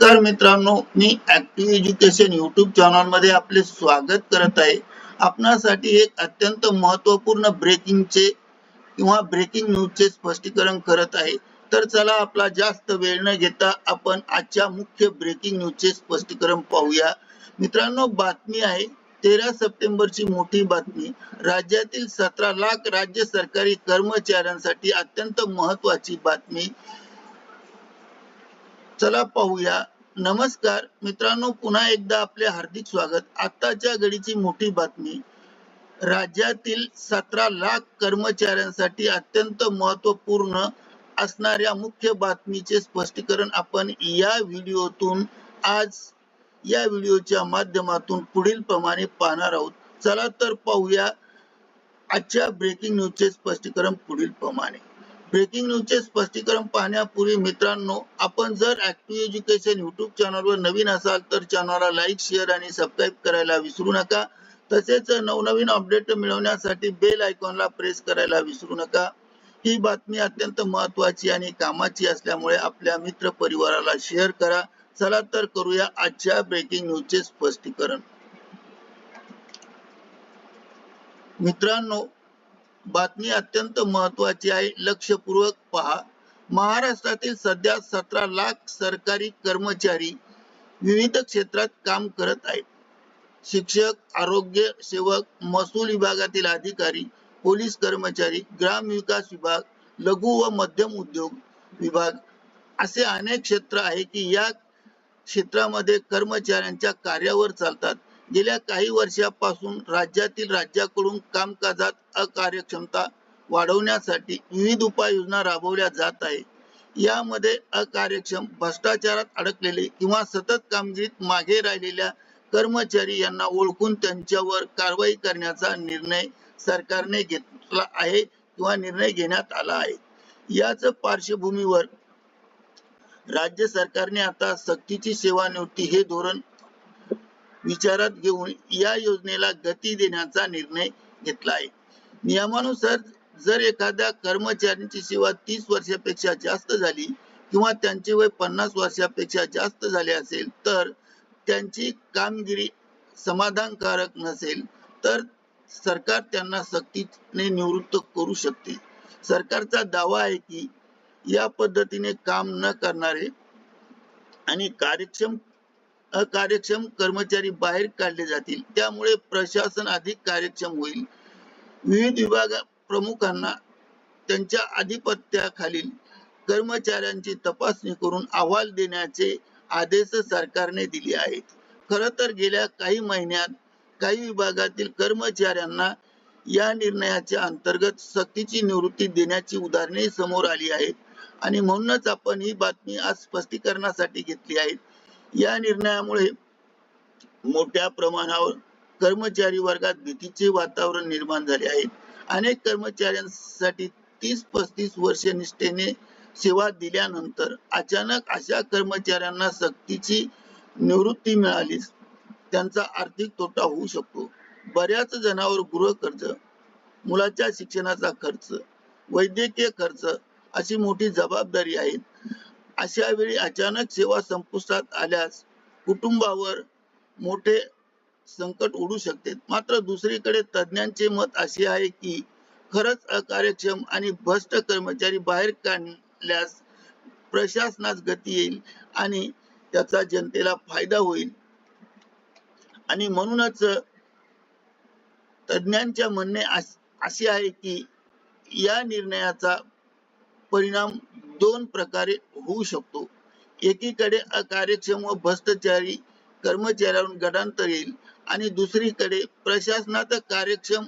नमस्कार मित्रांनो मी ऍक्टिव्ह एज्युकेशन युट्यूब चॅनलमध्ये आपले स्वागत करत आहे. आपणासाठी एक अत्यंत महत्त्वपूर्ण ब्रेकिंगचे किंवा ब्रेकिंग न्यूजचे स्पष्टीकरण करत आहे. तर चला आपला जास्त वेळ न घेता आपण आजच्या मुख्य ब्रेकिंग न्यूजचे स्पष्टीकरण पाहूया. मित्रांनो बातमी आहे तेरा सप्टेंबरची मोठी बातमी. राज्यातील सतरा लाख राज्य सरकारी कर्मचाऱ्यांसाठी अत्यंत महत्वाची बातमी. चला पाहूया. नमस्कार. मित्रांनो पुन्हा एकदा आपले हार्दिक स्वागत. आताच्या घडीची मोठी बातमी. राज्यातील सतरा लाख कर्मचाऱ्यांसाठी अत्यंत महत्त्वपूर्ण असणाऱ्या मुख्य बातमीचे स्पष्टीकरण आपण या व्हिडिओतून आज या व्हिडिओच्या माध्यमातून पुढील प्रमाणे पाहणार आहोत. चला तर पाहूया. आजच्या ब्रेकिंग न्यूजचे स्पष्टीकरण पुढील प्रमाणे. ब्रेकिंग न्यूजचे स्पष्टीकरण पाहण्यापूर्वी मित्रांनो आपण जर ऍक्टिव्ह एज्युकेशन युट्यूब चॅनलवर नवीन असाल तर चॅनलला लाईक शेअर आणि सबस्क्राईब करायला विसरू नका. तसेच नवनवीन अपडेट मिळवण्यासाठी बेल आयकॉनला प्रेस करायला विसरू नका. ही बातमी अत्यंत महत्वाची आणि कामाची असल्यामुळे आपल्या मित्र परिवाराला शेअर करा. चला तर करूया आजच्या ब्रेकिंग न्यूजचे स्पष्टीकरण. मित्रांनो बातमी अत्यंत महत्वाची आहे. लक्षपूर्वक पहा. महाराष्ट्रातील सध्या सतरा लाख सरकारी कर्मचारी विविध क्षेत्रात काम करत आहेत. शिक्षक आरोग्य सेवक महसूल विभागातील अधिकारी पोलीस कर्मचारी ग्राम विकास विभाग लघु व मध्यम उद्योग विभाग असे अनेक क्षेत्र आहे की या क्षेत्रामध्ये कर्मचाऱ्यांच्या कार्यावर चालतात. गेल्या काही वर्षापासून राज्यातील राज्याकडून कामकाजात अकार्यक्षमता वाढवण्यासाठी विविध उपाययोजना राबवल्या जात आहे यामध्ये अकार्यक्षम भ्रष्टाचारात अडकलेले किंवा सतत कामगिरीत मागे राहिलेल्या कर्मचारी यांना ओळखून त्यांच्यावर कारवाई करण्याचा निर्णय सरकारने घेतला आहे किंवा निर्णय घेण्यात आला आहे. याच पार्श्वभूमीवर राज्य सरकारने आता सक्तीची सेवानिवृत्ती हे धोरण विचारात घेऊन या योजनेला गती देण्याचा निर्णय घेतला आहे. नियमानुसार जर एखाद्या कर्मचाऱ्यांची सेवा तीस वर्षापेक्षा जास्त झाली किंवा त्यांचे वय पन्नास वर्षापेक्षा जास्त झाले असेल तर त्यांची कामगिरी समाधानकारक नसेल तर सरकार त्यांना सक्तीने निवृत्त करू शकते. सरकारचा दावा आहे की या पद्धतीने काम न करणारे आणि कार्यक्षम अकार्यक्षम कर्मचारी बाहेर काढले जातील. त्यामुळे प्रशासन अधिक कार्यक्षम होईल. विविध विभाग प्रमुखांना त्यांच्या आधिपत्याखालील कर्मचाऱ्यांची तपासणी करून अहवाल देण्याचे आदेश सरकारने दिले आहेत. खर तर गेल्या काही महिन्यात काही विभागातील कर्मचाऱ्यांना या निर्णयाच्या अंतर्गत सक्तीची निवृत्ती देण्याची उदाहरणे समोर आली आहेत. आणि म्हणूनच आपण ही बातमी आज स्पष्टीकरणासाठी घेतली आहे. या निर्णयामुळे मोठ्या प्रमाणावर कर्मचारी वर्गात भीतीचे वातावरण निर्माण झाले आहे. अनेक कर्मचाऱ्यांसाठी तीस पस्तीस वर्ष निष्ठेने सेवा दिल्यानंतर अचानक अशा कर्मचाऱ्यांना सक्तीची निवृत्ती मिळालीस त्यांचा आर्थिक तोटा होऊ शकतो. बऱ्याच जणांवर गृह कर्ज मुलाच्या शिक्षणाचा खर्च वैद्यकीय खर्च अशी मोठी जबाबदारी आहे. अशा वेळी अचानक सेवा संपुष्टात आल्यास कुटुंबावर मोठे संकट उडू शकते. मात्र दुसरीकडे तज्ञांचे मत असे आहे की खरंच अकार्यक्षम आणि भ्रष्ट कर्मचारी बाहेर काढल्यास प्रशासनास गती येईल आणि त्याचा जनतेला फायदा होईल. आणि म्हणूनच तज्ञांच्या म्हणणे असे आहे की या निर्णयाचा परिणाम दोन प्रकारे होऊ शकतो. एकीकडे अकार्यक्षम व भ्रष्टाचारी कर्मचाऱ्यांवर गडांतर येईल आणि दुसरीकडे प्रशासनात कार्यक्षम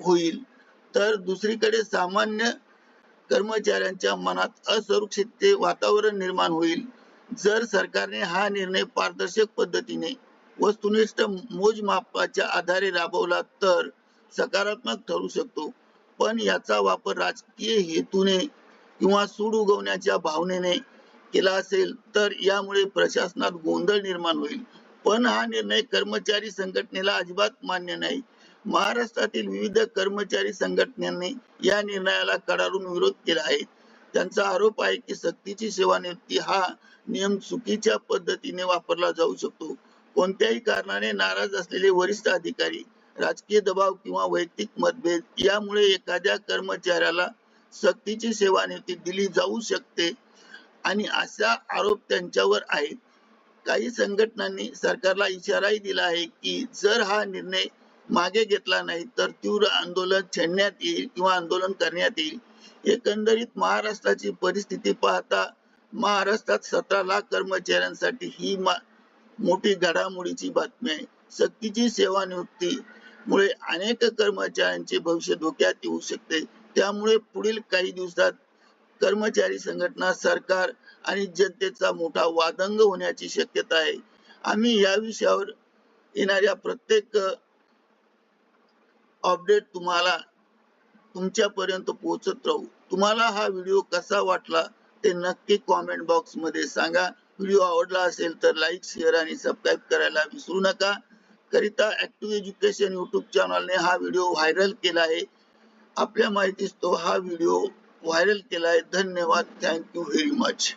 होईल तर दुसरीकडे सामान्य कर्मचाऱ्यांच्या मनात असुरक्षितते वातावरण निर्माण होईल. जर सरकारने हा निर्णय पारदर्शक पद्धतीने वस्तुनिष्ठ मोजमापाच्या आधारे राबवला तर सकारात्मक ठरू शकतो. पण याचा वापर राजकीय हेतूने किंवा सूड उगवण्याच्या भावनेने केला असेल तर यामुळे प्रशासनात गोंधळ निर्माण होईल. पण हा निर्णय कर्मचारी संघटनेला अजिबात मान्य नाही. महाराष्ट्रातील विविध कर्मचारी संघटनांनी या निर्णयाला कडाडून विरोध केला आहे. त्यांचा आरोप आहे की सक्तीची सेवानिवृत्ती हा नियम चुकीच्या पद्धतीने वापरला जाऊ शकतो. कोणत्याही कारणाने नाराज असलेले वरिष्ठ अधिकारी राजकीय दबाव किंवा वैयक्तिक मतभेद यामुळे एखाद्या कर्मचाऱ्याला सक्तीची सेवानिवृत्ती दिली जाऊ शकते. आणि असा आरोप त्यांच्यावर आहे. काही संघटनांनी सरकारला इशाराही दिला आहे की जर हा निर्णय मागे घेतला नाही तर तीव्र आंदोलन छेडण्यात येईल किंवा आंदोलन करण्यात येईल. एकंदरीत महाराष्ट्राची परिस्थिती पाहता महाराष्ट्रात सतरा लाख कर्मचाऱ्यांसाठी ही मोठी घडामोडीची बातमी आहे. सक्तीची सेवानिवृत्ती मुळे अनेक कर्मचाऱ्यांचे भविष्य धोक्यात येऊ शकते. त्यामुळे पुढील काही दिवसात कर्मचारी संघटना सरकार आणि जनतेचा मोठा वादंग होण्याची शक्यता आहे. आम्ही या विषयावर येणाऱ्या प्रत्येक अपडेट तुम्हाला तुमच्यापर्यंत पोहोचत राहू. तुम्हाला हा व्हिडिओ कसा वाटला ते नक्की कॉमेंट बॉक्समध्ये सांगा. व्हिडिओ आवडला असेल तर लाईक शेअर आणि सबस्क्राईब करायला विसरू नका. करिता ऍक्टिव्ह एज्युकेशन युट्यूब चॅनलने हा व्हिडिओ व्हायरल केला आहे. आपल्या माहितीस तो हा व्हिडिओ व्हायरल केला आहे धन्यवाद थँक्यू व्हेरी मच